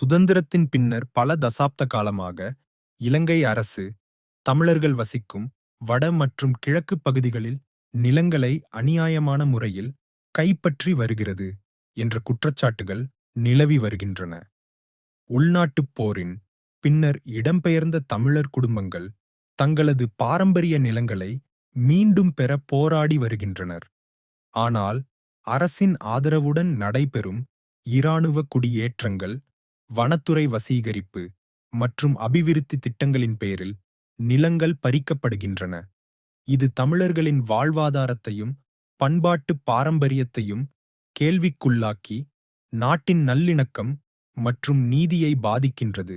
சுதந்திரத்தின் பின்னர் பல தசாப்த காலமாக இலங்கை அரசு தமிழர்கள் வசிக்கும் வட மற்றும் கிழக்கு பகுதிகளில் நிலங்களை அநியாயமான முறையில் கைப்பற்றி வருகிறது என்ற குற்றச்சாட்டுகள் நிலவி வருகின்றன. உள்நாட்டுப் போரின் பின்னர் இடம்பெயர்ந்த தமிழர் குடும்பங்கள் தங்களது பாரம்பரிய நிலங்களை மீண்டும் பெற போராடி வருகின்றனர். ஆனால் அரசின் ஆதரவுடன் நடைபெறும் இராணுவ குடியேற்றங்கள் வனத்துறை வசீகரிப்பு மற்றும் அபிவிருத்தி திட்டங்களின் பேரில் நிலங்கள் பறிக்கப்படுகின்றன. இது தமிழர்களின் வாழ்வாதாரத்தையும் பண்பாட்டு பாரம்பரியத்தையும் கேள்விக்குள்ளாக்கி நாட்டின் நல்லிணக்கம் மற்றும் நீதியை பாதிக்கின்றது.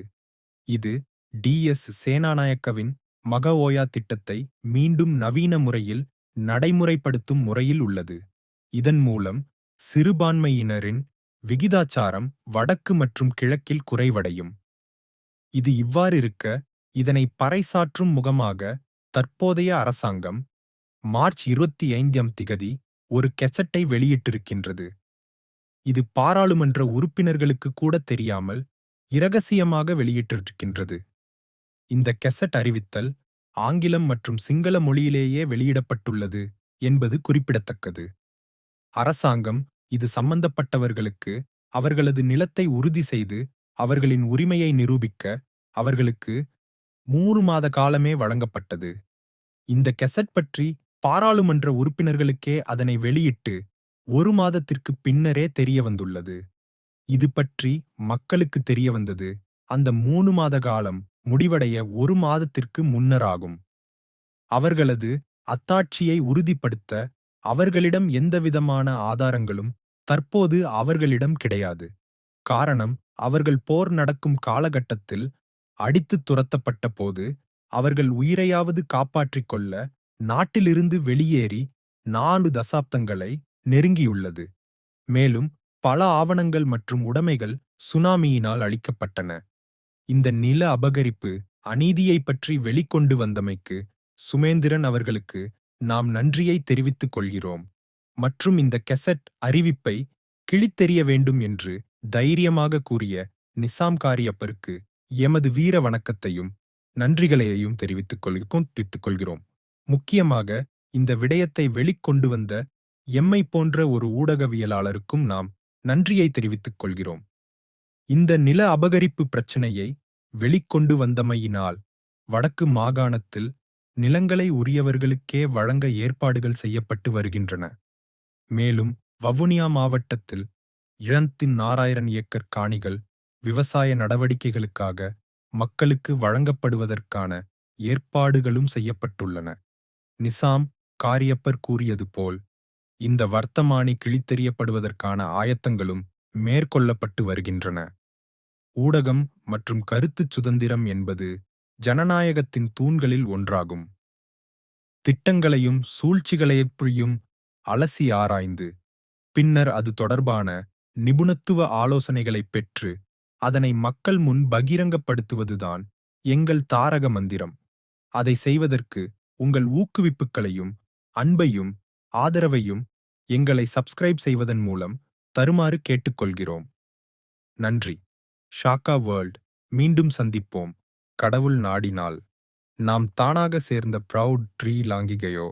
இது டி. எஸ். சேனாநாயக்கவின் மகஓயா திட்டத்தை மீண்டும் நவீன முறையில் நடைமுறைப்படுத்தும் முறையில் உள்ளது. இதன் மூலம் சிறுபான்மையினரின் விகிதாச்சாரம் வடக்கு மற்றும் கிழக்கில் குறைவடையும். இது இவ்வாறிருக்க இதனை பறைசாற்றும் முகமாக தற்போதைய அரசாங்கம் மார்ச் இருபத்தி ஐந்தாம் திகதி ஒரு கெசட்டை வெளியிட்டிருக்கின்றது. இது பாராளுமன்ற உறுப்பினர்களுக்கு கூட தெரியாமல் இரகசியமாக வெளியிட்டிருக்கின்றது. இந்த கெசட் அறிவித்தல் ஆங்கிலம் மற்றும் சிங்கள மொழியிலேயே வெளியிடப்பட்டுள்ளது என்பது குறிப்பிடத்தக்கது. அரசாங்கம் இது சம்பந்தப்பட்டவர்களுக்கு அவர்களது நிலத்தை உறுதி செய்து அவர்களின் உரிமையை நிரூபிக்க அவர்களுக்கு மூன்று மாத காலமே வழங்கப்பட்டது. இந்த கெசட் பற்றி பாராளுமன்ற உறுப்பினர்களுக்கே அதனை வெளியிட்டு ஒரு மாதத்திற்கு பின்னரே தெரிய வந்துள்ளது. இது பற்றி மக்களுக்கு தெரிய வந்தது. அந்த மூணு மாத காலம் முடிவடைய ஒரு மாதத்திற்கு முன்னராகும். அவர்களது அத்தாட்சியை உறுதிப்படுத்த அவர்களிடம் எந்தவிதமான ஆதாரங்களும் தற்போது அவர்களிடம் கிடையாது. காரணம் அவர்கள் போர் நடக்கும் காலகட்டத்தில் அடித்துத் துரத்தப்பட்ட போது அவர்கள் உயிரையாவது காப்பாற்றிக் கொள்ள நாட்டிலிருந்து வெளியேறி நான்கு தசாப்தங்களை நெருங்கியுள்ளது. மேலும் பல ஆவணங்கள் மற்றும் உடைமைகள் சுனாமியினால் அளிக்கப்பட்டன இந்த நில அபகரிப்பு அநீதியை பற்றி வெளிக்கொண்டு வந்தமைக்கு சுமேந்திரன் அவர்களுக்கு நாம் நன்றியை தெரிவித்துக் கொள்கிறோம். மற்றும் இந்த கெசட் அறிவிப்பை கிழித்தெறிய வேண்டும் என்று தைரியமாக கூறிய நிசாம் காரியப்பருக்கு எமது வீர வணக்கத்தையும் நன்றிகளையும் தெரிவித்துக் கொள்கிறோம் கொள்கிறோம். முக்கியமாக இந்த விடயத்தை வெளிக்கொண்டு வந்த எம்மை போன்ற ஒரு ஊடகவியலாளருக்கும் நாம் நன்றியை தெரிவித்துக் கொள்கிறோம். இந்த நில அபகரிப்பு பிரச்சனையை வெளிக்கொண்டு வந்தமையினால் வடக்கு மாகாணத்தில் நிலங்களை உரியவர்களுக்கே வழங்க ஏற்பாடுகள் செய்யப்பட்டு வருகின்றன. மேலும் வவுனியா மாவட்டத்தில் இழந்தின் நாராயணன் ஏக்கர் காணிகள் விவசாய நடவடிக்கைகளுக்காக மக்களுக்கு வழங்கப்படுவதற்கான ஏற்பாடுகளும் செய்யப்பட்டுள்ளன. நிசாம் காரியப்பர் கூறியது போல் இந்த வர்த்தமானி கிழித்தெறியப்படுவதற்கான ஆயத்தங்களும் மேற்கொள்ளப்பட்டு வருகின்றன. ஊடகம் மற்றும் கருத்துச் சுதந்திரம் என்பது ஜனநாயகத்தின் தூண்களில் ஒன்றாகும். திட்டங்களையும் சூழ்ச்சிகளையும் அலசி ஆராய்ந்து பின்னர் அது தொடர்பான நிபுணத்துவ ஆலோசனைகளைப் பெற்று அதனை மக்கள் முன் பகிரங்கப்படுத்துவதுதான் எங்கள் தாரக மந்திரம். அதை செய்வதற்கு உங்கள் ஊக்குவிப்புகளையும் அன்பையும் ஆதரவையும் எங்களை சப்ஸ்கிரைப் செய்வதன் மூலம் தருமாறு கேட்டுக்கொள்கிறோம். நன்றி. ஷாக்கா வேர்ல்ட். மீண்டும் சந்திப்போம். கடவுள் நாடினால் நாம் தானாக சேர்ந்த ப்ரவுட் ட்ரீ லாங்கிகையோ